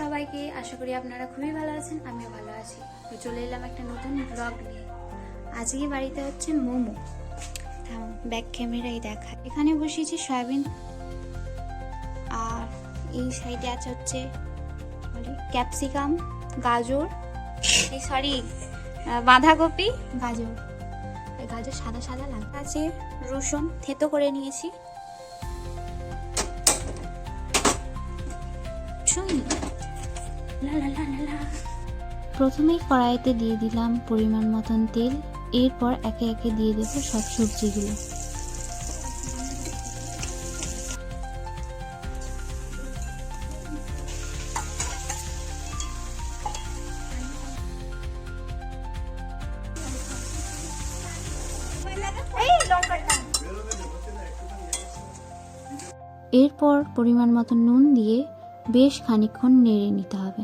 সবাইকে আশা করি আপনারা খুবই ভালো আছেন আমিও ভালো আছি। তো চলে এলাম একটা নতুন ব্লগ নিয়ে। আজকে বাড়িতে হচ্ছে মোমো। ব্যাক ক্যামেরাই দেখা। এখানে বসিয়েছি সয়াবিন। আর এই সাইডে আছে হচ্ছে ক্যাপসিকাম গাজর এই সরি বাঁধাকপি। গাজর। গাজর সাদা সাদা লাগা আছে রসুন থেতো করে নিয়েছি। প্রথমেই কড়াইতে দিয়ে দিলাম পরিমাণ মতন তেল, এরপর একে একে দিয়ে দেবো সব সবজিগুলো। এরপর পরিমাণ মতো নুন দিয়ে বেশ খানিকক্ষণ নেড়ে নিতে হবে।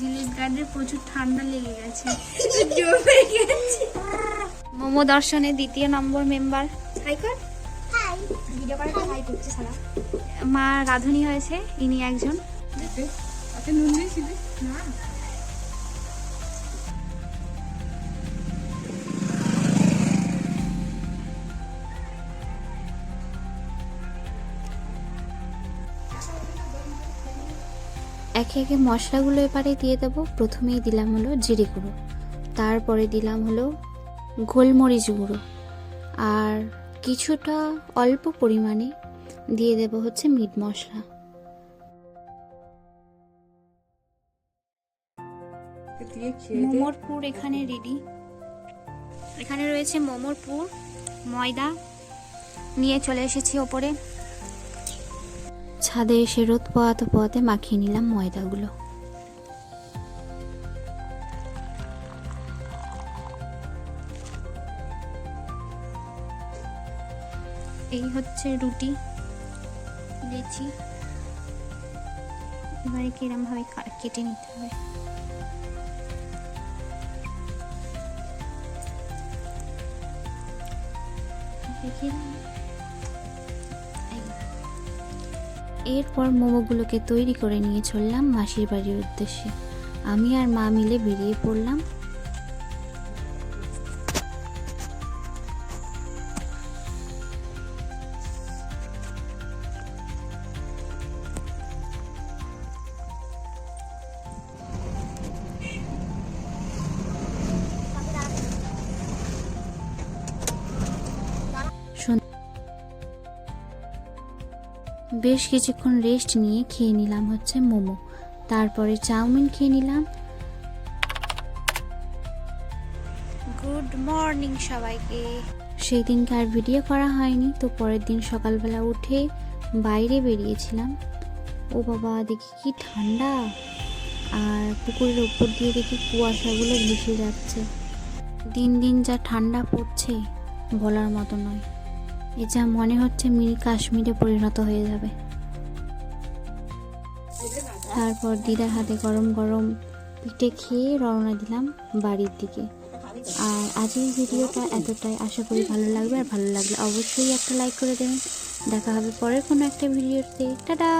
জিলিপ গার্ডের প্রচুর ঠান্ডা লেগে গেছে। মোমো দর্শনের দ্বিতীয় নম্বর মেম্বার মা রাধুনি হয়েছে ইনি একজন। একে একে মশলাগুলো এবারে দিয়ে দেবো। প্রথমেই দিলাম হলো জিরে গুঁড়ো। তারপরে দিলাম হলো গোলমরিচ গুঁড়ো। আর কিছুটা অল্প পরিমাণে দিয়ে দেবো হচ্ছে মিট মশলা। মোমোর পুর এখানে রেডি এখানে রয়েছে মোমোর পুর, ময়দা। নিয়ে চলে এসেছি ওপরে। ছাদে এসে রোদ পোয়াতে পোয়াতে মাখিয়ে নিলাম ময়দাগুলো। এই হচ্ছে রুটি, লেচি। এবারে কিরম ভাবে কা- কেটে নিতে হবে। দেখি। এরপর মোমোগুলোকে তৈরি করে নিয়ে চললাম মাসির বাড়ির উদ্দেশ্যে। আমি আর মা মিলে বেরিয়ে পড়লাম। বেশ কিছুক্ষণ রেস্ট নিয়ে খেয়ে নিলাম হচ্ছে মোমো। তারপরে চাউমিন খেয়ে নিলাম। গুড মর্নিং সবাইকে। সেই দিনকে আর ভিডিও করা হয়নি তো পরের দিন সকালবেলা উঠে বাইরে বেরিয়েছিলাম। ও বাবা দেখি কি ঠান্ডা। আর পুকুরের উপর দিয়ে দেখি কুয়াশাগুলো ভেসে যাচ্ছে। দিন দিন যা ঠান্ডা পড়ছে বলার মতো নয়। এ যা মনে হচ্ছে মিনি কাশ্মীরে পরিণত হয়ে যাবে। তারপর দিদার হাতে গরম গরম পিঠে খেয়ে রওনা দিলাম বাড়ির দিকে। আর আজকের ভিডিওটা এতটাই। আশা করি ভালো লাগবে। আর ভালো লাগলে অবশ্যই একটা লাইক করে দেবেন। দেখা হবে পরের কোনো একটা ভিডিওতে। টাটা!